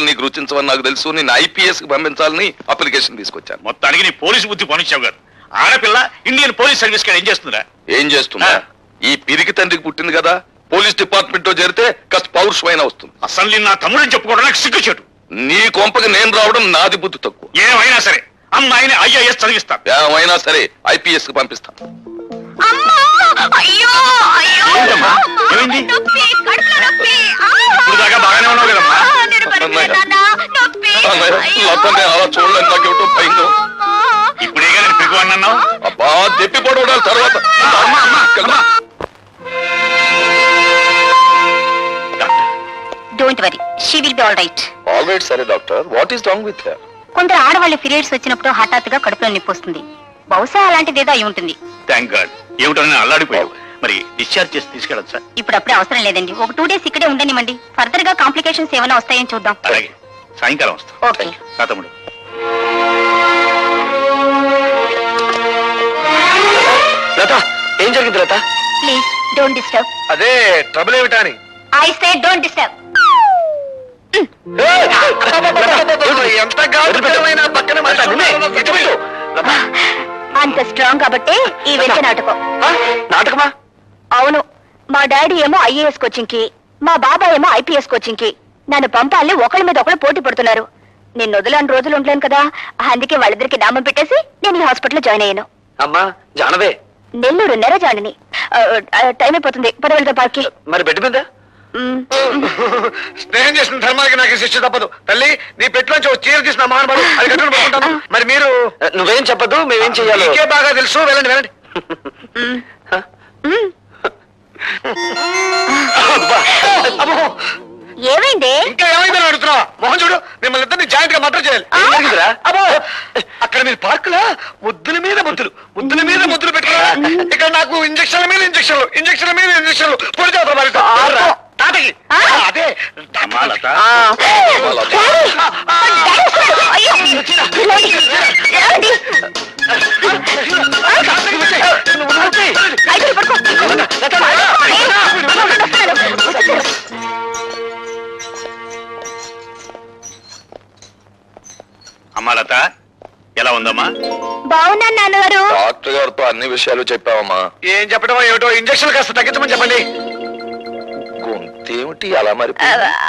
మాటలు నీకు రుచించవని నాకు తెలుసు నేను ఐపీఎస్కి పంపించాలని అప్లికేషన్ తీసుకొచ్చాను. మొత్తానికి నీ పోలీసు బుద్ధి పనిచ్చావు గారు. ఆడపిల్ల ఇండియన్ పోలీస్ సర్వీస్ కాడ ఏం చేస్తుందా ఏం చేస్తున్నా. ఈ పిరికి తండ్రికి పుట్టింది కదా. పోలీస్ డిపార్ట్మెంట్తో చేరితే కాస్త పౌరుషమైన వస్తుంది. అసలు నా తమ్ముడని చెప్పుకోవడం నాకు సిగ్గుచేటు. నీ కొంపకి నేను రావడం నాది బుద్ధి తక్కువ. ఏమైనా సరే అమ్మాయిని ఐఏఎస్ చదివిస్తాను. ఏమైనా సరే ఐపీఎస్కి పంపిస్తాను. అమ్మా! అయ్యో! అయ్యో! ఏంటమ్మా? ఏమైంది? నొప్పి కడుపులో నొప్పి. ఆ! ఇప్పుడు దాకా బాగానే ఉన్నావు కదమ్మా? అలా నాకేమిటో. ఇప్పుడే అబ్బా దెప్పి పడవడాలి తర్వాత. అమ్మా, అమ్మా, అమ్మా. Doctor. Don't worry she will be all right all right సరే doctor what is wrong with కొందరు ఆడవాళ్ళ పీరియడ్స్ వచ్చినప్పుడు హఠాత్తుగా కడుపులో నొప్పి వస్తుంది. బహుశా అలాంటిది ఏదో అయి ఉంటుంది. థ్యాంక్ గాడ్ ఏమిటో నేను అల్లాడిపోయావు. మరి డిశ్చార్జ్ చేసి తీసుకెళ్ళచ్చా? ఇప్పుడు అప్పుడే అవసరం లేదండి. ఒక టూ డేస్ ఇక్కడే ఉండనివ్వండి. ఫర్దర్గా కాంప్లికేషన్స్ ఏమైనా వస్తాయని చూద్దాం. అలాగే. సాయంకాలం వస్తా. ఓకే. తమ్ముడు. లత ఏం జరిగింది లత? ప్లీజ్ డోంట్ డిస్టర్బ్ అదే ట్రబుల్ ఏమిటా అని? ఐ సే డోంట్ డిస్టర్బ్ ఎంత గాఢమైన పక్కన అంత స్ట్రాంగ్ కాబట్టి ఈ వెంట నాటకం. నాటకమా? అవును. మా డాడీ ఏమో ఐఏఎస్ కోచింగ్కి మా బాబాయ్ ఏమో ఐపీఎస్ కోచింగ్కి నన్ను పంపాలని ఒకళ్ళ మీద ఒకళ్ళు పోటీ పడుతున్నారు. నేను వదిలేని రోజులు ఉండలేను కదా. అందుకే వాళ్ళిద్దరికి నామం పెట్టేసి నేను ఈ హాస్పిటల్లో జాయిన్ అయ్యాను. అమ్మా జానవే. నెల్లూరు నెర జాయిని టైం అయిపోతుంది. పద వెళ్తా పార్కి మరి బెడ్ మీద? స్నేహం చేసిన ధర్మానికి నాకు శిక్ష తప్పదు. తల్లి నీ పెట్టులోంచి ఒక చీర తీసిన మహానుభావుడు అది కట్టుకుని పడుకుంటాను. మరి మీరు? నువ్వేం చెప్పదు మేమేం చెయ్యాలి. నీకే బాగా తెలుసు. వెళ్ళండి వెళ్ళండి. ఏమైంది? ఇంకా ఏమైందని అడుగుతున్నావా? మోహన్ చూడు మిమ్మల్ని ఇద్దరిని జాయింట్గా మటర్ చేయాలి. ఆ? అబ్బో! అక్కడ మీరు పార్కులా? ముద్దుల మీద ముద్దులు. ముద్దుల మీద ముద్దులు పెట్టుకున్నారా? ఇక్కడ నాకు ఇంజక్షన్ల మీద ఇంజక్షన్లు ఇంజక్షన్ల మీద ఇంజక్షన్లు. పొడి చేస్తారు మరి? తాతకి? అదే. లత. అమ్మా లత ఎలా ఉందమ్మా? బాగున్నాను నాన్నగారు. డాక్టర్ గారితో అన్ని విషయాలు చెప్పావమ్మా. ఏం చెప్పడం ఏమిటో ఇంజక్షన్ కాస్త తగ్గించమని చెప్పండి. గొంతేమిటి అలా మరి?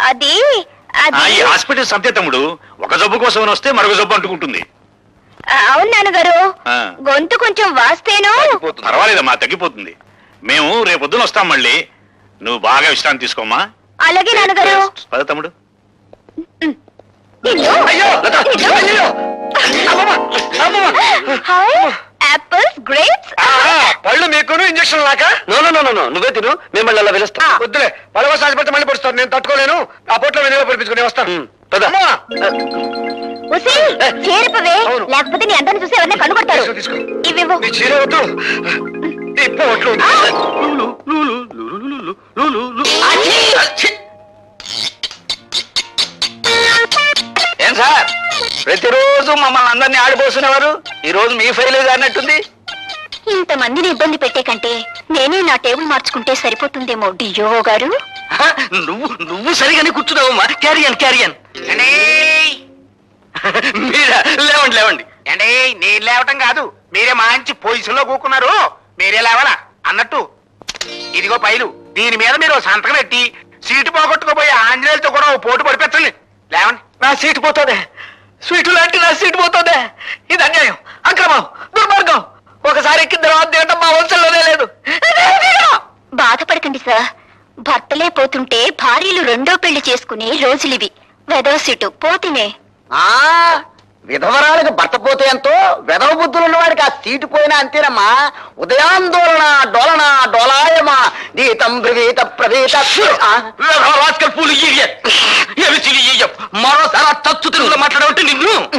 అది ఆ, అది ఈ హాస్పిటల్ సంతే తమ్ముడు. ఒక జబ్బు కోసం వస్తే మరొక జబ్బు అంటుకుంటుంది. అవును నాన్నగారు. ఆ. గొంతు కొంచెం వాస్తేను. పర్వాలేదమ్మా తగ్గిపోతుంది. మేము రేపొద్దున వస్తాం మళ్ళీ. నువ్వు బాగా విశ్రాంతి తీసుకోమ్మా. అలాగే నాన్నగారు. పద తమ్ముడు. నిన్ను- అయ్యో. అయ్యో. అమ్మమ్మ, అమ్మమ్మ. హాయ్. యాపిల్స్ గ్రేప్స్ ఆ, పళ్ళు మీకును ఇంజక్షన్ లాక నో నో నో నో నువ్వే తిను మిమ్మల్ని అలా పిలుస్తా వద్దులే. పడవ సాధిపడితే మళ్ళీ పడుస్తాను. నేను తట్టుకోలేను. ఆ పొట్లో వెనుక పడిపించుకుని వస్తాను. అమ్మా. ఉసి చేరిపవే అవును. లేకపోతే నీ అందరిని చూసి ఎవరిని. ఇవివ్వు. నీ చీర వద్దు. ఈ పొట్లు ఏం సార్? ప్రతిరోజు మమ్మల్ని అందరినీ ఆడిపోస్తున్నవారు? ఈ రోజు మీ ఫైల్ అన్నట్టుంది ఇంతమందిని ఇబ్బంది పెట్టే కంటే నేనే నా టేబుల్ మార్చుకుంటే సరిపోతుందేమో డియో గారు? హ, నువ్వు నువ్వు సరిగానే కూర్చున్నావమ్మా. క్యారియన్ క్యారియన్ మీరా లేవండి లేవండి. అంటే నేను లేవటం కాదు. మీరే మంచి పొజిషన్లో కూకున్నారు. మీరే లేవాలా? అన్నట్టు. ఇదిగో పైలు దీని మీద మీరు ఓ సంతకం పెట్టి సీటు పోగొట్టుకోబోయే ఆంజనేయులతో కూడా ఓ పోటు పడిపెట్టండి. లేవండి. నా సీటు పోతుంది. స్వీటు లాంటి నా సీటు పోతుంది. ఇది అన్యాయం అక్రమం దుర్మార్గం. ఒకసారి ఎక్కిన తర్వాత దిగటం మా వంశంలోనే లేదు. బాధపడకండి సార్. భర్తలే పోతుంటే భార్యలు రెండో పెళ్ళి చేసుకునే రోజులివి. వెదవ సీటు పోతినే. ఆ విధవరాలకు భర్త పోతే ఎంతో విధవ బుద్ధులు ఉన్నవాడికి ఆ సీటు పోయినా అంతేనమ్మా. ఉదయాందోళన డోలన డోలాయమా. గీతం బ్రవీత ప్రవీత? పూలు మరోసారి తచ్చు తెలుగులో మాట్లాడబట్టి నిన్ను.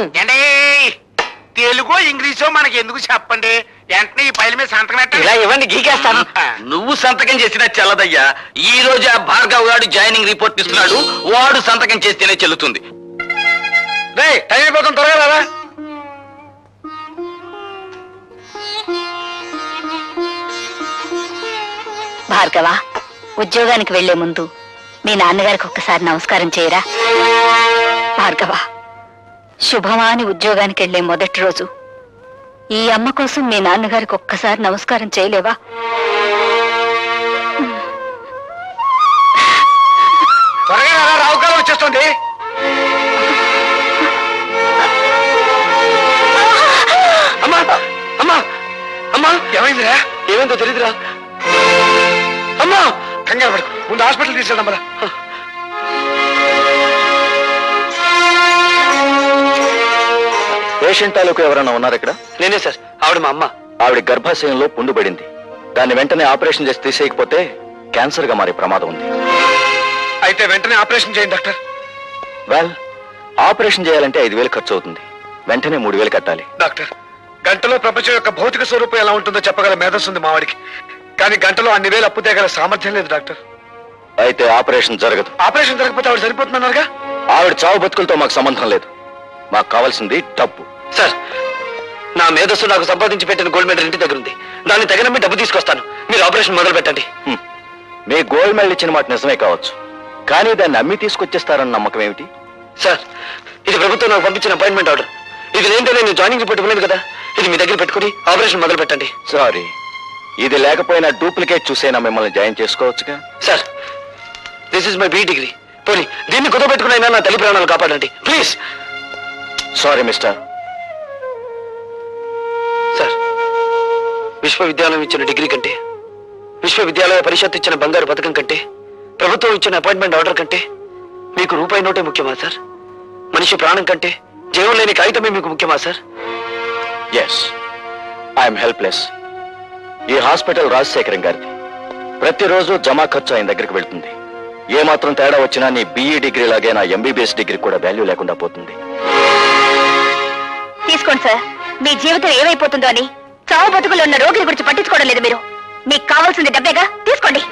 తెలుగు ఇంగ్లీషు మనకి ఎందుకు చెప్పండి? వెంటనే ఈ పైల మీద సంతకం ఇలా ఇవ్వండి గీకేస్తాను. నువ్వు సంతకం చేసిన చెల్లదయ్యా. ఈ రోజు ఆ భార్గవ్ గారు జాయినింగ్ రిపోర్ట్ ఇస్తున్నాడు. వాడు సంతకం చేస్తేనే చెల్లుతుంది. రే టైం అయిపోతుంది త్వరగా రారా. భార్గవ ఉద్యోగానికి వెళ్ళే ముందు మీ నాన్నగారికి ఒక్కసారి నమస్కారం చేయరా? భార్గవ శుభమా అని ఉద్యోగానికి వెళ్ళే మొదటి రోజు ఈ అమ్మ కోసం మీ నాన్నగారికి ఒక్కసారి నమస్కారం చేయలేవా? త్వరగా రా, రావుకాలం వచ్చేస్తుంది. అమ్మా ఏమైందిరా? ఏమైందో తెలియదురా అమ్మా కంగారు పడుకు. ముందు హాస్పిటల్ తీసుకెళ్దాం మరా పేషెంట్ తాలూకు ఎవరైనా ఉన్నారు ఇక్కడ? నేనే సార్ ఆవిడ మా అమ్మ. ఆవిడ గర్భాశయంలో పుండు పడింది దాన్ని వెంటనే ఆపరేషన్ చేసి తీసేయకపోతే క్యాన్సర్గా మారే ప్రమాదం ఉంది. అయితే వెంటనే ఆపరేషన్ చేయండి డాక్టర్. వెల్ ఆపరేషన్ చేయాలంటే ఐదు వేలు ఖర్చు అవుతుంది. వెంటనే మూడు వేలు కట్టాలి. డాక్టర్. గంటలో ప్రపంచం యొక్క భౌతిక స్వరూపం ఎలా ఉంటుందో చెప్పగల మేధస్సు ఉంది మావాడికి. కానీ గంటలో అన్ని వేలు అప్పు తేగల సామర్థ్యం లేదు డాక్టర్. అయితే ఆపరేషన్ జరగదు. ఆపరేషన్ జరగకపోతే ఆవిడ సరిపోతున్నారుగా ఆవిడ చావు బతుకులతో మాకు సంబంధం లేదు. మాకు కావాల్సింది డబ్బు. సార్ నా మేధస్సు నాకు సంపాదించి పెట్టిన గోల్డ్ మెడల్ ఇంటి దగ్గర ఉంది. దాన్ని తగిన డబ్బు తీసుకొస్తాను. మీరు ఆపరేషన్ మొదలు పెట్టండి. మీ గోల్డ్ మెడల్ ఇచ్చిన మాట నిజమే కావచ్చు. కానీ దాన్ని అమ్మి తీసుకొచ్చేస్తారన్న నమ్మకం ఏమిటి? సార్ ఇది ప్రభుత్వం నాకు పంపించిన అపాయింట్మెంట్ ఆర్డర్. ఇది లేదంటే నేను జాయినింగ్ ఇవ్వలేదు కదా. ఇది మీ దగ్గర పెట్టుకుని ఆపరేషన్ మొదలు పెట్టండి. సారీ. ఇది లేకపోయినా డూప్లికేట్ చూసైనా మిమ్మల్ని join చేసుకోవచ్చుగా? Sir this is my B degree పోనీ దీన్ని కుదపెట్టుకునైనా నా తల్లి ప్రాణాలు కాపాడండి. Please sorry mister. సార్ విశ్వవిద్యాలయం ఇచ్చిన డిగ్రీ కంటే విశ్వవిద్యాలయ పరిషత్ ఇచ్చిన బంగారు పథకం కంటే ప్రభుత్వం ఇచ్చిన అపాయింట్మెంట్ ఆర్డర్ కంటే మీకు రూపాయి నోటే ముఖ్యమా సార్? మనిషి ప్రాణం కంటే జీవం లేని కాగితమే మీకు ముఖ్యమా సార్? ఎస్ ఐఎమ్ హెల్ప్లెస్ ఈ హాస్పిటల్ రాజశేఖరం గారిది. ప్రతిరోజు జమా ఖర్చు ఆయన దగ్గరికి వెళ్తుంది. ఏ మాత్రం తేడా వచ్చినా నీ బీఈ డిగ్రీ లాగే నా ఎంబీబీఎస్ డిగ్రీ కూడా వాల్యూ లేకుండా పోతుంది. తీసుకోండి సార్. మీ జీవితం ఏమైపోతుందో అని చావు బతుకులు ఉన్న రోగిని గురించి పట్టించుకోవడం లేదు మీరు. మీకు కావాల్సింది డబ్బేగా? తీసుకోండి.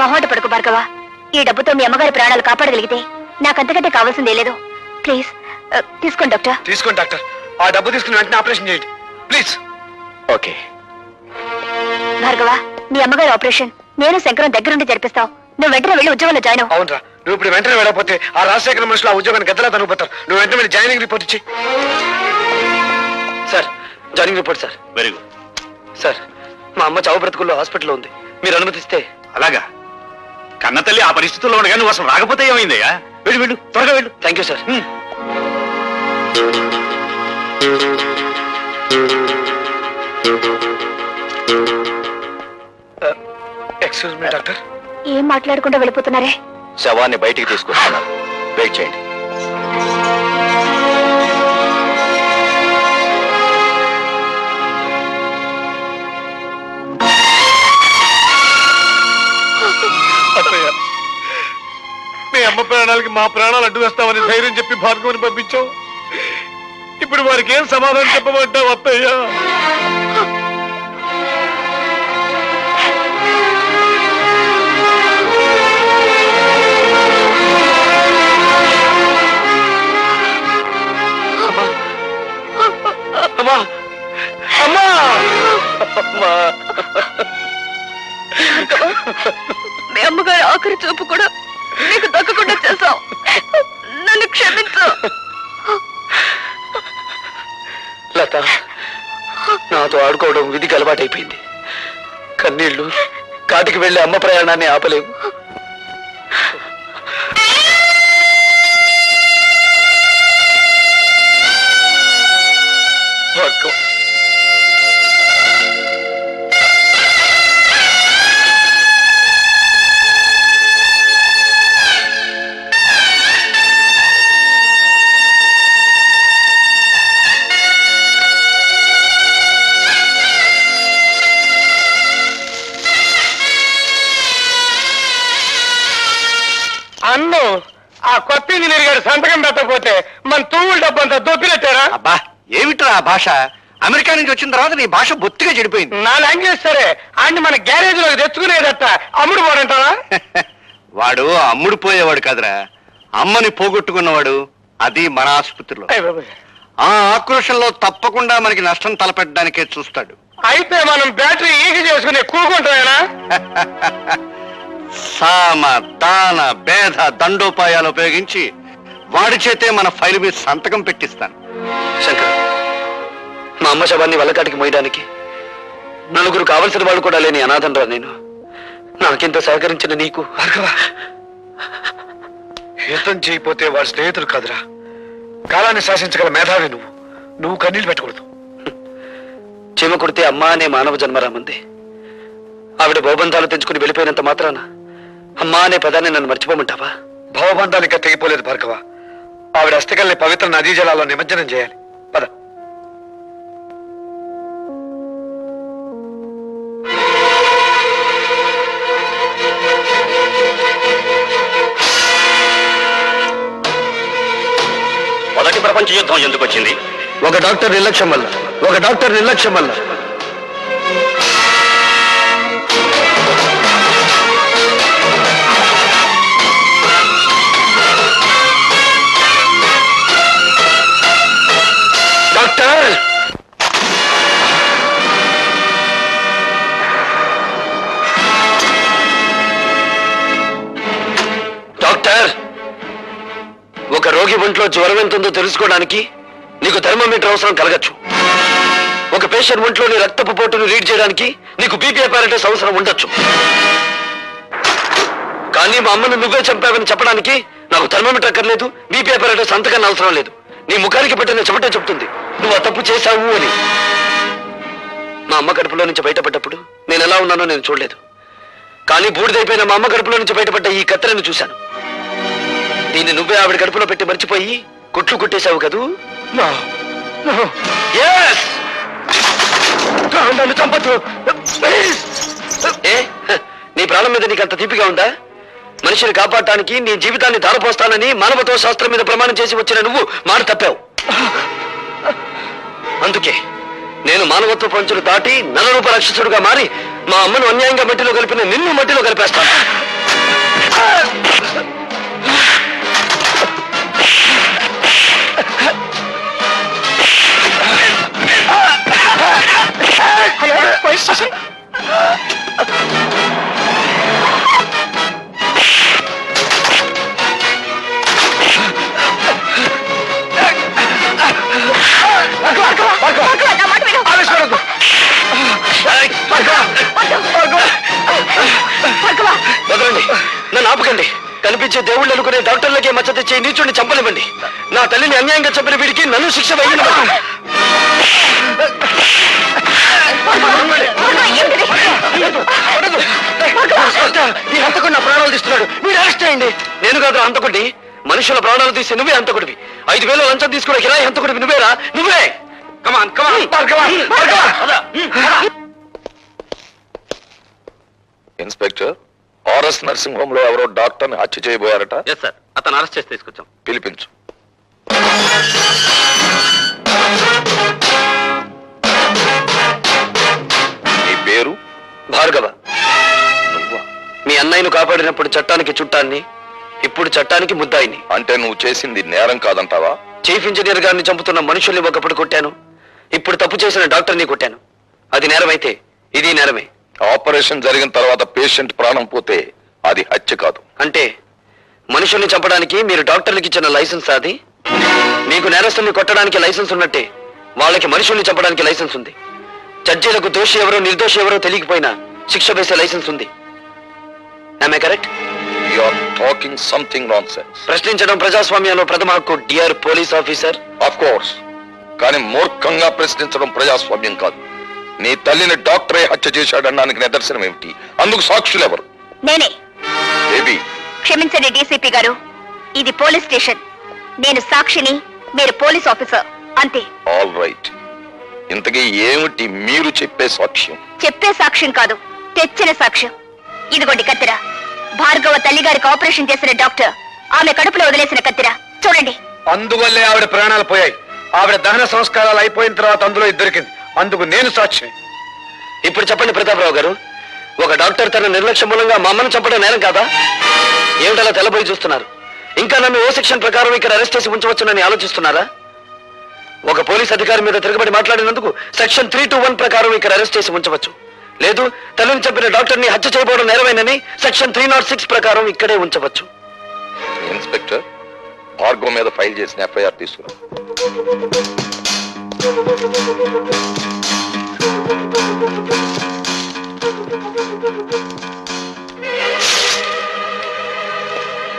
మహోట పడుకు భార్గవ. ఈ డబ్బుతో మీ అమ్మగారి ప్రాణాలు కాపాడగలిగితే నాకంతకంటే కావాల్సిందే లేదు. ప్లీజ్ తీసుకోండి డాక్టర్. తీసుకోండి డాక్టర్. ఆ డబ్బు తీసుకుని వెంటనే ఆపరేషన్ చేయండి. ప్లీజ్. ఓకే. భార్గవ మీ అమ్మగారి ఆపరేషన్. నేను శంకరం దగ్గరుండి జరిపిస్తావు. నువ్వు వెంటనే వెళ్ళి ఉద్యోగంలో జాయిన్ అవ్వు. అవునరా. నువ్వు ఇప్పుడు వెంటనే వెళ్ళకపోతే ఆ రాజశేఖర మనుషులు ఆ ఉద్యోగాన్ని గద్దలా తనుకుపోతారు నువ్వు వెంటనే వెళ్ళి జాయినింగ్ రిపోర్ట్ ఇచ్చి. Sir joining report sir. Very good. Sir మా అమ్మ చావు బ్రతుకుల్లో హాస్పిటల్లో ఉంది. మీరు అనుమతిస్తే. అలాగా? కన్న తల్లి ఆ పరిస్థితుల్లో ఉండగా నువ్వు అసలు రాకపోతే ఏమైందయ్యా? వెళ్ళు వెళ్ళు త్వరగా వెళ్ళు. Thank you sir. Excuse me doctor ఏం మాట్లాడకుండా వెళ్ళిపోతున్నారే? శవాన్ని బయటికి తీసుకొస్తున్నారు వెయిట్ చేయండి. మీ అమ్మ ప్రాణాలకి మా ప్రాణాలు అడ్డు వేస్తామని ధైర్యం చెప్పి భార్గవని పంపించావు? ఇప్పుడు వారికి ఏం సమాధానం చెప్పమంటావు అత్తయ్య? అమ్మా. అమ్మా. అమ్మా. మీ అమ్మగారి ఆఖరి చూపు కూడా నీకు దక్కకుండా చేశాం నన్ను క్షమించు. లత నాతో ఆడుకోవడం విధికి అలవాటైపోయింది. కన్నీళ్ళు కాటికి వెళ్ళే అమ్మ ప్రయాణాన్ని ఆపలేవు. అన్ను ఆ కొత్త ఇంజనీర్ గారు సంతకం పెట్టకపోతే మన తూముల డబ్బంతా దొప్పినట్టారా అబ్బా ఏమిట్రా ఆ భాష? అమెరికా నుంచి వచ్చిన తర్వాత నీ భాష బొత్తిగా చెడిపోయింది. నా లాంగ్వేజ్ సరే ఆయన మన గ్యారేజ్లో తెచ్చుకునేదట అమ్ముడు పోడంటావా? వాడు అమ్ముడు పోయేవాడు కాదురా. అమ్మని పోగొట్టుకున్నవాడు అది మన ఆసుపత్రిలో. ఆ ఆక్రోషంలో తప్పకుండా మనకి నష్టం తలపెట్టడానికే చూస్తాడు. అయితే మనం బ్యాటరీ ఈగ చేసుకుని కూకుంటామేనా సామ దాన భేద దండోపాయాలు ఉపయోగించి వాడి చేతే మన ఫైల్ మీద సంతకం పెట్టిస్తాను. శంకర్ మా అమ్మ శవాన్ని వల్లకాటికి మోయడానికి నలుగురు కావలసిన వాళ్ళు కూడా లేని అనాథనరా నేను. నాకింత సహకరించిన నీకు యుద్ధం చేయకపోతే వాడి స్నేహితుడు కాదురా. కాలాన్ని శాసించగల మేధావి నువ్వు. నువ్వు కన్నీళ్ళు పెట్టకూడదు. చీమ కొడితే అమ్మా అనే మానవ జన్మరామంది ఆవిడ బహుబంధాలు తెంచుకుని వెళ్ళిపోయినంత మాత్రాన అమ్మా అనే పదాన్ని నన్ను మర్చిపోమంటావా? భవబంధాలు ఇంకా తెగిపోలేదు భార్గవ. ఆవిడ అస్థికల్ని పవిత్ర నదీ జలాల్లో నిమజ్జనం చేయాలి. పద. మొదటి ప్రపంచ యుద్ధం ఎందుకు వచ్చింది? ఒక డాక్టర్ నిర్లక్ష్యం వల్ల ఒక డాక్టర్ నిర్లక్ష్యం వల్ల. రోగి ఒంట్లో జ్వరం ఎంత ఉందో తెలుసుకోవడానికి నీకు థర్మోమీటర్ అవసరం కలగచ్చు. ఒక పేషెంట్ ఒంట్లోని రక్తపు పోటును రీడ్ చేయడానికి నీకు బీపీ అపారటస్ అవసరం ఉండొచ్చు. కానీ మా అమ్మను నువ్వే చంపావని చెప్పడానికి నాకు థర్మోమీటర్ అక్కర్లేదు బీపీ అపారటస్ అంతకన్నా అవసరం లేదు. నీ ముఖానికి పెట్టిన చెమటే చెప్తుంది నువ్వు ఆ తప్పు చేశావు అని. మా అమ్మ కడుపులో నుంచి బయటపడ్డప్పుడు నేను ఎలా ఉన్నానో నేను చూడలేదు. కానీ బూడిదైపోయిన మా అమ్మ కడుపులో నుంచి బయటపడ్డ ఈ కత్తెరను చూశాను. దీన్ని నువ్వే ఆవిడ కడుపులో పెట్టి మర్చిపోయి కుట్లు కుట్టేశావు కదూ? నన్ను చంపద్దు. ఏ నీ ప్రాణం మీద నీకు అంత తీపిగా ఉందా? మనిషిని కాపాడటానికి నీ జీవితాన్ని ధారపోస్తానని మానవతో శాస్త్రం మీద ప్రమాణం చేసి వచ్చిన నువ్వు మాట తప్పావు. అందుకే నేను మానవత్వ పంచులు దాటి నలరూప రక్షసుడుగా మారి మా అమ్మను అన్యాయంగా మట్టిలో కలిపిన నిన్ను మట్టిలో కలిపేస్తాను. Hello police station. నా మాట విను. భార్గవ, వదలండి. నన్ను ఆపకండి. కనిపించే దేవుళ్ళు అనుకునే డాక్టర్లకి మచ్చ తెచ్చి ఈ నీచుడిని చంపనివ్వండి. నా తల్లిని అన్యాయంగా చంపిన వీడికి నన్ను శిక్ష వేయనివ్వండి. అయ్యండి నేను కాదు హంతకుడి మనుషుల ప్రాణాలు తీసి నువ్వే హంతకుడివి. ఐదు వేలు లంచం తీసుకున్న కిరాయి హంతకుడివి నువ్వేరా? నువ్వే! Come on come on inspector RS nursing హోమ్లో ఎవరో డాక్టర్ని హత్య చేయబోయారట. ఎస్ సార్ అతను అరెస్ట్ చేసి తీసుకొచ్చాం. పిలిపించు. నీ పేరు? భార్గవ. మీ అన్నయ్యను కాపాడినప్పుడు చట్టానికి చుట్టాన్ని ఇప్పుడు చట్టానికి ముద్దాయిని. అంటే నువ్వు చేసింది నేరం కాదంటావా? చీఫ్ ఇంజనీర్ గారిని చంపుతున్న మనుషుల్ని ఒకప్పుడు కొట్టాను. ఇప్పుడు తప్పు చేసిన డాక్టర్ని కొట్టాను. అది నేరమైతే ఇది నేరమే. ఆపరేషన్ జరిగిన తర్వాత పేషెంట్ ప్రాణం పోతే అది హత్య కాదు. అంటే మనుషుల్ని చంపడానికి మీరు డాక్టర్లకి ఇచ్చిన లైసెన్స్ అది? మీకు నేరస్తుల్ని కొట్టడానికి లైసెన్స్ ఉన్నట్టే వాళ్ళకి మనుషుల్ని చంపడానికి లైసెన్స్ ఉంది. జడ్జీలకు దోషి ఎవరో నిర్దోషి ఎవరో తెలియకపోయినా శిక్ష వేసే లైసెన్స్ ఉంది. ఆమె correct you are talking something nonsense ప్రశ్నించడం ప్రజాస్వామ్యంలో ప్రథమ హక్కు dear police officer. Of course కానీ మూర్ఖంగా ప్రశ్నించడం ప్రజాస్వామ్యం కాదు. నీ తల్లిని డాక్టరే హత్య చేశాడనడానికి నిదర్శనం ఏమిటి? అందుకు సాక్షులు ఎవరు? నేనే. బేబీ క్షమించండి డీసీపీ గారు. ఇది పోలీస్ స్టేషన్. నేను సాక్షిని మీరు పోలీస్ ఆఫీసర్. అంతే. ఆల్ రైట్ ఇంతకీ ఏమిటి మీరు చెప్పే సాక్ష్యం? చెప్పే సాక్ష్యం కాదు. తెచ్చిన సాక్ష్యం. ఇదిగోండి కత్తిరా. భార్గవ తల్లిగారికి ఆపరేషన్ చేసిన డాక్టర్. ఆమె కడుపులో వదిలేసిన కత్తిరా. చూడండి. అందువల్లే ఆవిడ ప్రాణాలు పోయాయి. ఆవిడ దహన సంస్కారాలు అయిపోయిన తర్వాత అందులో ఇద్దరికింది అందుకు నేను సాక్షి. ఇప్పుడు చెప్పండి ప్రతాపరావు గారు ఒక డాక్టర్ తన నిర్లక్ష్యం మూలంగా మమ్మల్ని చంపడం నేరం కాదా? ఏమిటలా తెల్లబోయి చూస్తున్నారు? ఇంకా నన్ను ఓ సెక్షన్ ప్రకారం ఇక్కడ అరెస్ట్ చేసి ఉంచవచ్చునని ఆలోచిస్తున్నారా? ఒక పోలీస్ అధికారి మీద తిరగబడి మాట్లాడినందుకు సెక్షన్ త్రీ టూ వన్ ప్రకారం ఇక్కడ అరెస్ట్ చేసి ఉంచవచ్చు. లేదు తల్లిని చంపిన డాక్టర్ని హత్య చేయబోవడం నేరమేనని సెక్షన్ త్రీ నాట్ సిక్స్ ప్రకారం ఇక్కడే ఉంచవచ్చు. ఇన్స్పెక్టర్ భార్గవ్ మీద ఫైల్ చేసిన ఎఫ్ఐఆర్ తీసుకురా.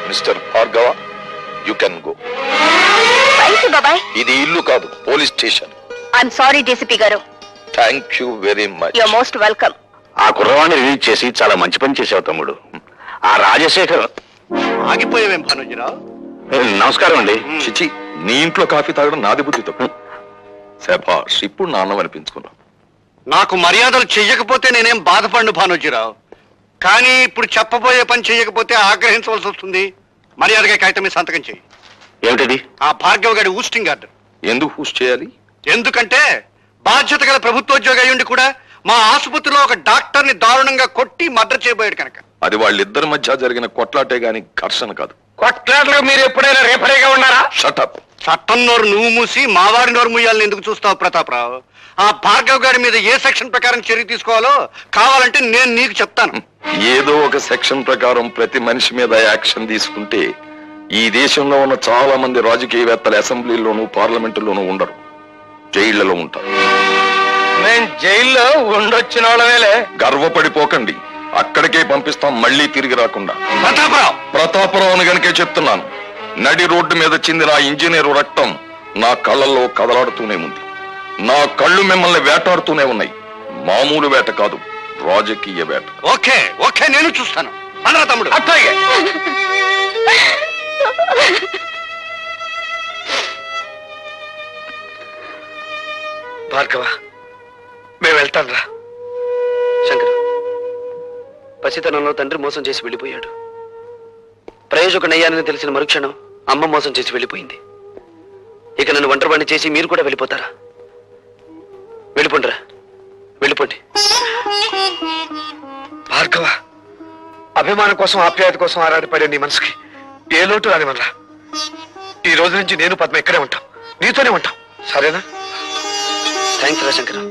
Mister Bhargava you can go. బాబాయ్. ఇది ఇల్లు కాదు police station. I'm sorry DCP గారు. Thank you very much your most welcome ఆ కుర్రవాణ్ణి రిలీజ్ చేసి చాలా మంచి పని చేసావు తమ్ముడు. ఆ రాజశేఖర్ ఆగిపోయావేం భానుజీరావు? నమస్కారం అండి. చిచి నీ ఇంట్లో కాఫీ తాగడం నాది బుద్ధి తప్పు శభాష్ ఇప్పుడు నాన్నం అనిపించుకున్నావు. నాకు మర్యాదలు చెయ్యకపోతే నేనేం బాధపడిన భానుజీరావు. కానీ ఇప్పుడు చెప్పబోయే పని చెయ్యకపోతే ఆగ్రహించవలసి వస్తుంది. మర్యాదగా కాగితం మీద సంతకం చెయ్యి. ఏమిటది? ఆ భార్గవ్ గారి ఊస్టింగ్ ఆర్డర్ ఎందుకు పూస్ చేయాలి? ఎందుకంటే బాధ్యత గల ప్రభుత్వోద్యోగి అయ్యుండి కూడా మా ఆసుపత్రిలో ఒక డాక్టర్ని దారుణంగా కొట్టి మర్డర్ చేయబోయాడు కనుక. అది వాళ్ళిద్దరి మధ్య జరిగిన కొట్లాటే గాని ఘర్షణ కాదు. కొట్లాటలకు మీరు ఎప్పుడైనా రేపరేగా ఉన్నారా? షటప్ చట్టం నోరు నువ్వు మూసి మావారి నోరు మూయాలని ఎందుకు చూస్తావు ప్రతాపరావు? ఆ భార్గవ్ గారి మీద ఏ సెక్షన్ ప్రకారం చర్య తీసుకోవాలో కావాలంటే నేను నీకు చెప్తాను. ఏదో ఒక సెక్షన్ ప్రకారం ప్రతి మనిషి మీద యాక్షన్ తీసుకుంటే ఈ దేశంలో ఉన్న చాలా మంది రాజకీయవేత్తలు అసెంబ్లీలోనూ పార్లమెంటులోనూ ఉండరు. జైళ్ళలో ఉంటారు నేను జైల్లో ఉండొచ్చిన వాళ్ళవేలే గర్వపడిపోకండి. అక్కడికే పంపిస్తాం మళ్ళీ తిరిగి రాకుండా. ప్రతాపరావు! ప్రతాపరావుని గనుకే చెప్తున్నాను. నడి రోడ్డు మీద చిందిన ఆ ఇంజనీరు రక్తం నా కళ్ళల్లో కదలాడుతూనే ఉంది. నా కళ్ళు మిమ్మల్ని వేటాడుతూనే ఉన్నాయి. మామూలు వేట కాదు రాజకీయ వేట. ఓకే ఓకే నేను చూస్తాను. తమ్ముడు. అట్లాగే. భార్గవ మేము వెళ్తాం రా. శంకర్ పసితనంలో తండ్రి మోసం చేసి వెళ్ళిపోయాడు. ప్రయోజకుడయ్యానని తెలిసిన మరుక్షణం అమ్మ మోసం చేసి వెళ్ళిపోయింది. ఇక నన్ను ఒంటరివాణ్ణి చేసి మీరు కూడా వెళ్ళిపోతారా? వెళ్ళిపోండిరా. వెళ్ళిపోండి. భార్గవ అభిమానం కోసం ఆప్యాయత కోసం ఆరాటపడే నీ మనసుకి ఏ లోటు రానివనరా ఈ రోజు నుంచి నేను పద్మ ఇక్కడే ఉంటాం. నీతోనే ఉంటాం. సరేనా? థ్యాంక్స్ రా Shankar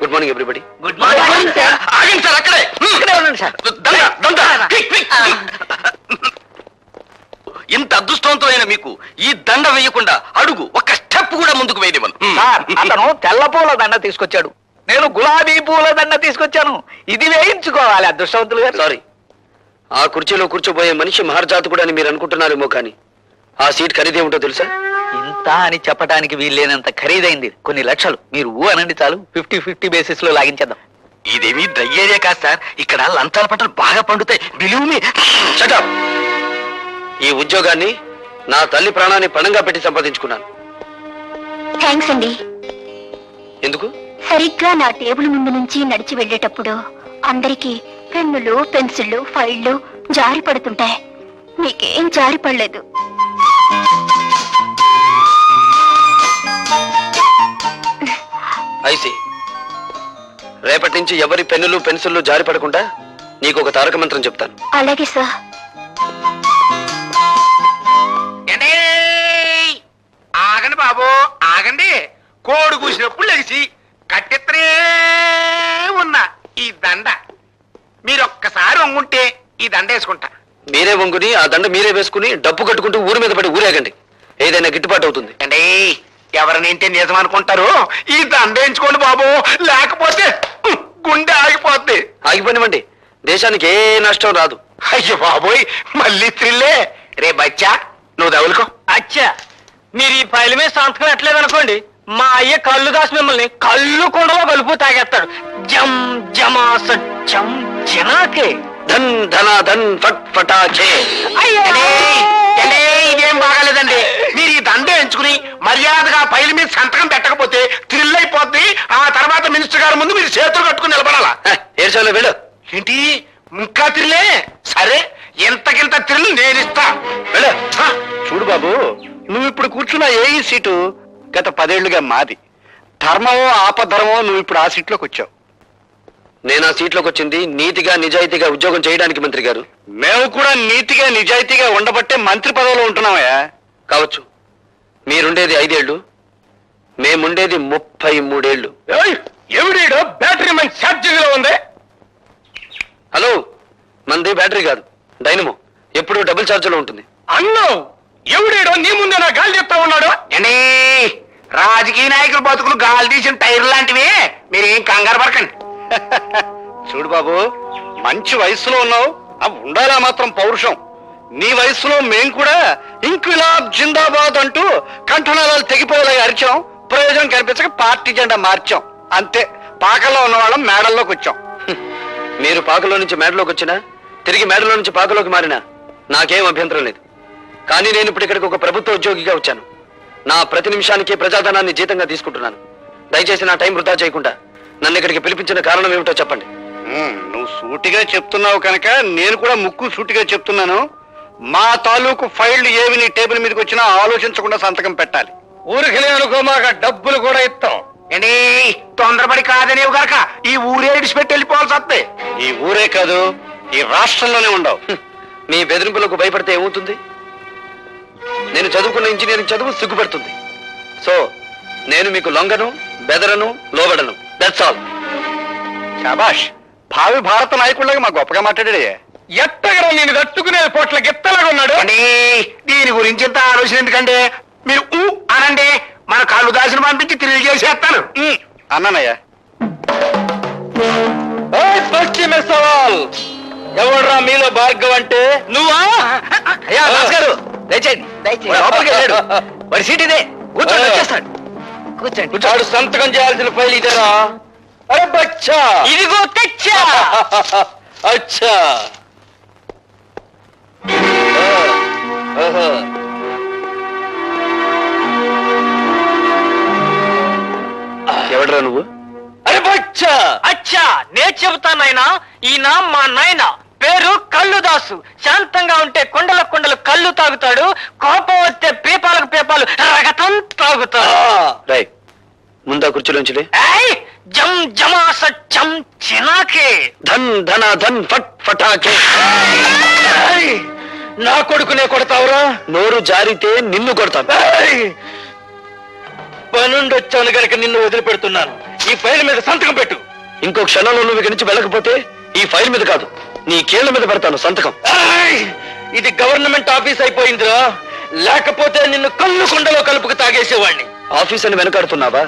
good morning everybody good morning sir ఆగండి సార్ అక్కడే. ఇక్కడే ఉండండి సార్. దండ దండ. Quick, quick. ఇంత అదృష్టవంతమైన మీకు ఈ దండ వేయకుండా అడుగు ఒక స్టెప్ కూడా ముందుకు వేయనివ్వను. సార్ అతను తెల్ల పూల దండ తీసుకొచ్చాడు. నేను గులాబీ పూల దండ తీసుకొచ్చాను. ఇది వేయించుకోవాలి అదృష్టవంతులు గారు. సారీ ఆ కుర్చీలో కూర్చోబోయే మనిషి మహర్జాతకుడు అని మీరు అనుకుంటున్నారేమో కానీ ఆ సీట్ ఖరీదేమిటో తెలుసా? ఇంత అని చెప్పడానికి వీల్లేనంత ఖరీదైంది. కొన్ని లక్షలు. మీరు ఊ అనండి చాలు. ఫిఫ్టీ ఫిఫ్టీ బేసిస్లో లాగించేద్దాం. ఇదేమీ డ్రై ఏరియా కాదు సార్. ఇక్కడ లంచాల పంటలు బాగా పండుతాయి. బిలీవ్ మీ షటప్ ఈ ఉద్యోగాన్ని నా తల్లి ప్రాణాన్ని పణంగా పెట్టి సంపాదించుకున్నాను. థ్యాంక్స్ అండి. ఎందుకు? సరిగ్గా నా టేబుల్ ముందు నుంచి నడిచి వెళ్ళేటప్పుడు అందరికీ పెన్నులు పెన్సిళ్ళు ఫైళ్ళు జారి పడుతుంటాయి మీకేం జారి పడలేదు ఐసి. రేపటి నుంచి ఎవరి పెన్నులు పెన్సిళ్ళు జారి పడకుండా నీకు ఒక తారక మంత్రం చెప్తాను. అలాగే సార్. ఏండే? ఆగండి బాబు ఆగండి. కోడి కూసినప్పుడు లెగిసి కట్టెత్తనే ఉన్న. ఈ దండ మీరు ఒక్కసారి వంగుంటే ఈ దండ వేసుకుంటా. మీరే వంగుని ఆ దండ మీరే వేసుకుని డబ్బు కట్టుకుంటూ ఊరి మీద పడి ఊరేగండి. ఏదైనా గిట్టుబాటు అవుతుంది. అండి ఎవరినింటే నిజం అనుకుంటారు ఈ దండ వేయించుకోండి బాబు. లేకపోతే గుండె ఆగిపోద్ది. ఆగిపోనివ్వండి. దేశానికి ఏ నష్టం రాదు. అయ్యో బాబోయ్ మళ్ళీ త్రిల్లే. రే బచ్చా నువ్వు తగులుకో. అచ్చా మీరు ఈ ఫైల్ మీద సంతకం ఎట్లేదు అనుకోండి మా అయ్య కళ్ళు కాసి మిమ్మల్ని కళ్ళు కుండలో కలుపు తాగేస్తాడు. జం జమా సత్యం జనాకే. ధన్ ధన ధన్ ఫట్ ఫటాచే? ఇదేం బాగాలేదండి. మీరు ఈ దండ ఎంచుకుని మర్యాదగా పైల మీద సంతకం పెట్టకపోతే థ్రిల్ అయిపోద్ది. ఆ తర్వాత మినిస్టర్ గారి ముందు మీరు చేతులు కట్టుకుని నిలబడాలా? ఏడ్చాలో వెళ్ళు. ఏంటి? ఇంకా త్రిల్లే సరే ఎంతకింత థ్రిల్ నేను ఇస్తా వెళ్ళ చూడు బాబు నువ్వు ఇప్పుడు కూర్చున్న ఏ ఈ సీటు గత పదేళ్ళుగా మాది. ధర్మమో ఆపధర్మమో నువ్వు ఇప్పుడు ఆ సీట్లోకి వచ్చావు. నేను ఆ సీట్లోకి వచ్చింది నీతిగా నిజాయితీగా ఉద్యోగం చేయడానికి మంత్రి గారు. మేము కూడా నీతిగా నిజాయితీగా ఉండబట్టే మంత్రి పదవిలో ఉంటున్నామయ్యా. కావచ్చు. మీరుండేది ఐదేళ్ళు మేముండేది ముప్పై మూడేళ్ళు ఎవడీడు? బ్యాటరీ లో ఉంది. హలో మంది బ్యాటరీ కాదు డైనమో. ఎప్పుడు డబుల్ ఛార్జ్లో ఉంటుంది. అన్నావు ఎవడేడో? నీ ముందే నా గాలి చెప్తా ఉన్నాడు. రాజకీయ నాయకుల బతుకులు గాలి తీసిన టైర్ లాంటివి? మీరేం కంగారు పడకండి. చూడు బాబు మంచి వయసులో ఉన్నావు. అవి ఉండాలా మాత్రం పౌరుషం. నీ వయసులో మేం కూడా ఇంక్విలాబ్ జిందాబాద్ అంటూ కంఠనాళాలు తెగిపోయేలా అరిచాం. ప్రయోజనం కనిపించక పార్టీ జెండా మార్చాం. అంతే. పాకల్లో ఉన్న వాళ్ళం మేడల్లోకి వచ్చాం. మీరు పాకలో నుంచి మేడలోకి వచ్చినా తిరిగి మేడలో నుంచి పాకలోకి మారినా నాకేం అభ్యంతరం లేదు. కానీ నేను ఇప్పుడు ఇక్కడికి ఒక ప్రభుత్వ ఉద్యోగిగా వచ్చాను. నా ప్రతి నిమిషానికి ప్రజాధనాన్ని జీతంగా తీసుకుంటున్నాను. దయచేసి నా టైం వృధా చేయకుండా నన్ను ఇక్కడికి పిలిపించిన కారణం ఏమిటో చెప్పండి. నువ్వు సూటిగా చెప్తున్నావు కనుక నేను కూడా ముక్కు సూటిగా చెప్తున్నాను. మా తాలూకు ఫైళ్ళు ఏవి నీ టేబుల్ మీదకి వచ్చినా ఆలోచించకుండా సంతకం పెట్టాలి. ఊరికి అనుకో మాకు డబ్బులు కూడా ఇస్తాం. తొందరపడి కాదనేవి గనక ఈ ఊరే ఇడిచిపెట్టి వెళ్ళిపోవాల్సి వస్తే? ఈ ఊరే కాదు ఈ రాష్ట్రంలోనే ఉండవు. మీ బెదిరింపులకు భయపడితే ఏమవుతుంది? నేను చదువుకున్న ఇంజనీరింగ్ చదువు సిగ్గుపడుతుంది. సో నేను మీకు లొంగను బెదరను లోబడను. దట్స్ ఆల్ శాబాష్ భావి భారత నాయకుళ్ళగా మా గొప్పగా మాట్లాడాడే ఎత్తగరా నేను తట్టుకునే పోట్ల గిత్తలాగా ఉన్నాడు? దీని గురించి ఇంత ఆలోచన ఎందుకంటే మీరు ఊ అనండి మన కళ్ళు దాసిన పంపించి తెలియజేసేస్తాను ఉమ్, అన్నానయ్యా. పశ్చిమ సవాల్ ఎవడ్రా మీలో భార్గవ్ అంటే? నువ్వా? అయ్యా దయచేయండి లోపలికి వెళ్ళాడు. వాడి సీట్ ఇదే. కూర్చోండి, వచ్చేస్తాడు. కూర్చోండి. వాడు సంతకం చేయాల్సిన ఫైల్ ఇదేరా? అరే బచ్చా! ఇదిగో తెచ్చా అచ్చా! ఎవడరా నువ్వు? అరే బచ్చా! అచ్చా! నే చెబుతానైనా ఈయన మా నాయన. పేరు కల్లుదాసు శాంతంగా ఉంటే కొండల కొండలు కళ్ళు తాగుతాడు కోపం వస్తే పీపాలకు పీపాలు రగతం తాగుతాడు. రై ముందా కుర్చీలోంచి జం జమాస చం చినాకే. ధన్ ధన ధన్ ఫట్ ఫటాకే. నా కొడుకునే కొడతావురా? నోరు జారితే నిన్ను కొడతాను. పనుండి వచ్చాను గనక నిన్ను వదిలిపెడుతున్నాను. ఈ ఫైల్ మీద సంతకం పెట్టు. ఇంకో క్షణంలో నువ్వు ఇక్కడి నుంచి వెళ్ళకపోతే ఈ ఫైల్ మీద కాదు. నీ కీళ్ళ మీద పెడతాను సంతకం. ఇది గవర్నమెంట్ ఆఫీస్ అయిపోయిందిరా. లేకపోతే నిన్ను కళ్ళు కొండలో కలుపుకు తాగేసేవాడిని. ఆఫీస్ అని వెనకాడుతున్నావా?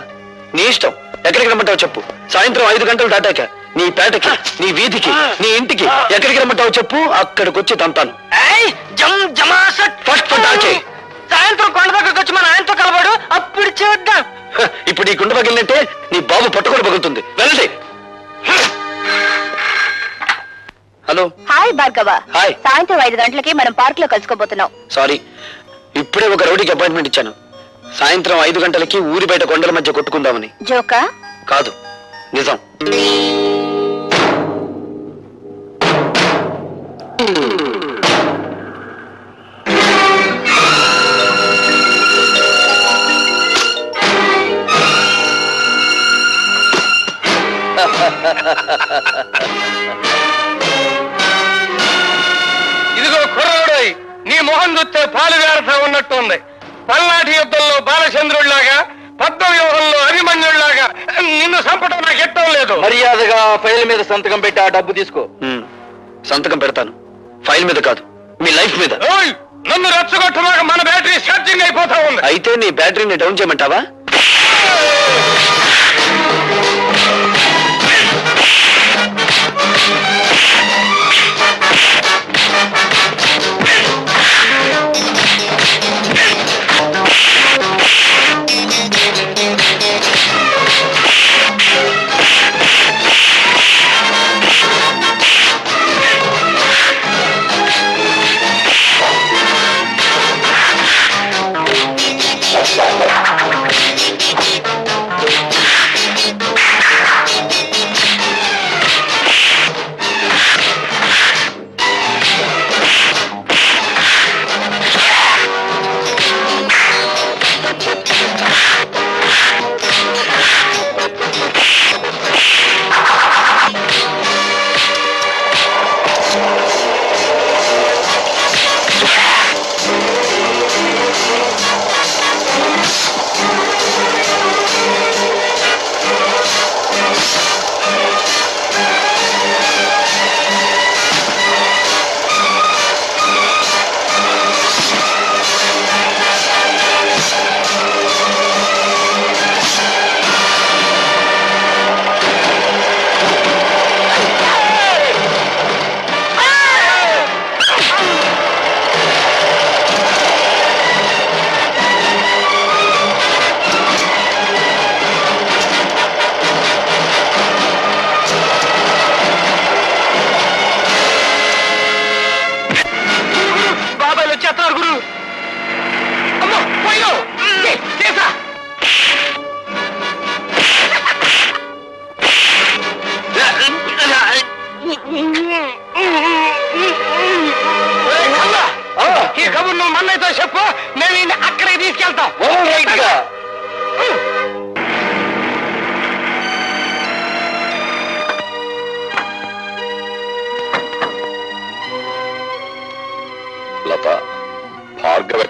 నీ ఇష్టం. ఎక్కడికి రమ్మంటావు చెప్పు. సాయంత్రం ఐదు గంటలు దాటాక నీ పేటకి నీ వీధికి నీ ఇంటికి ఎక్కడికి రమ్మంటావు చెప్పు. అక్కడికి వచ్చి తంతాను ఫటాకే. సాయంత్రం కొండ దగ్గరకు వచ్చి మా నాయనతో కలవాడు అప్పుడు చూద్దాం. ఇప్పుడు ఈ గుండె పగిలినట్టే నీ బాబు పట్టుకొని పగులుతుంది. వెళ్ళండి. హలో. హాయ్ భార్గవ. హాయ్. సాయంత్రం ఐదు గంటలకి మనం పార్క్లో కలుసుకోబోతున్నాం. సారీ. ఇప్పుడే ఒక రౌడీకి అపాయింట్మెంట్ ఇచ్చాను. సాయంత్రం ఐదు గంటలకి ఊరి బయట కొండల మధ్య కొట్టుకుందామని. జోకా? కాదు. నిజం. ఇదిగో మొహం చూస్తే పాలు వేరత ఉన్నట్టుంది. పల్నాటి యుద్ధంలో బాలచంద్రుడిలాగా పద్మ వ్యూహంలో అభిమన్యుడిలాగా నిన్ను చంపడం నాకు ఇష్టం లేదు. మర్యాదగా ఫైల్ మీద సంతకం పెట్టి ఆ డబ్బు తీసుకో. సంతకం పెడతాను. ఫైల్ మీద కాదు మీ లైఫ్ మీద. ఓయ్ నన్ను రెచ్చగొట్టులాగా మన బ్యాటరీ ఛార్జింగ్ అయిపోతా ఉంది. అయితే నీ బ్యాటరీని డౌన్ చేయమంటావా?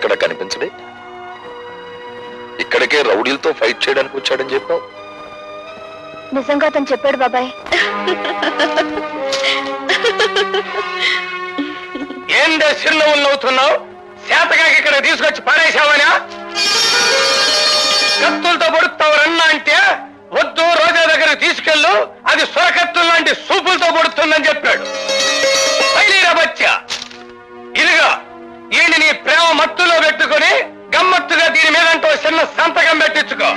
ఎక్కడ కనిపించడే? ఇక్కడికే రౌడీలతో ఫైట్ చేయడానికి వచ్చాడని చెప్పావు? నిజంగా అతను చెప్పాడు బాబాయ్. ఏందే చిరునవ్వులు నవ్వుతున్నావు? శాతకాకి ఇక్కడ తీసుకొచ్చి పడేశావనా కత్తులతో పొడుస్తావు రన్నా అంటే వద్దు రోజా దగ్గర తీసుకెళ్ళు అది సొరకత్తులు లాంటి సూపులతో పొడుతుందని చెప్పాడు. పెట్టుకుని గమ్మత్తుగా దీని మీద చిన్న సంతకం పెట్టించుకో.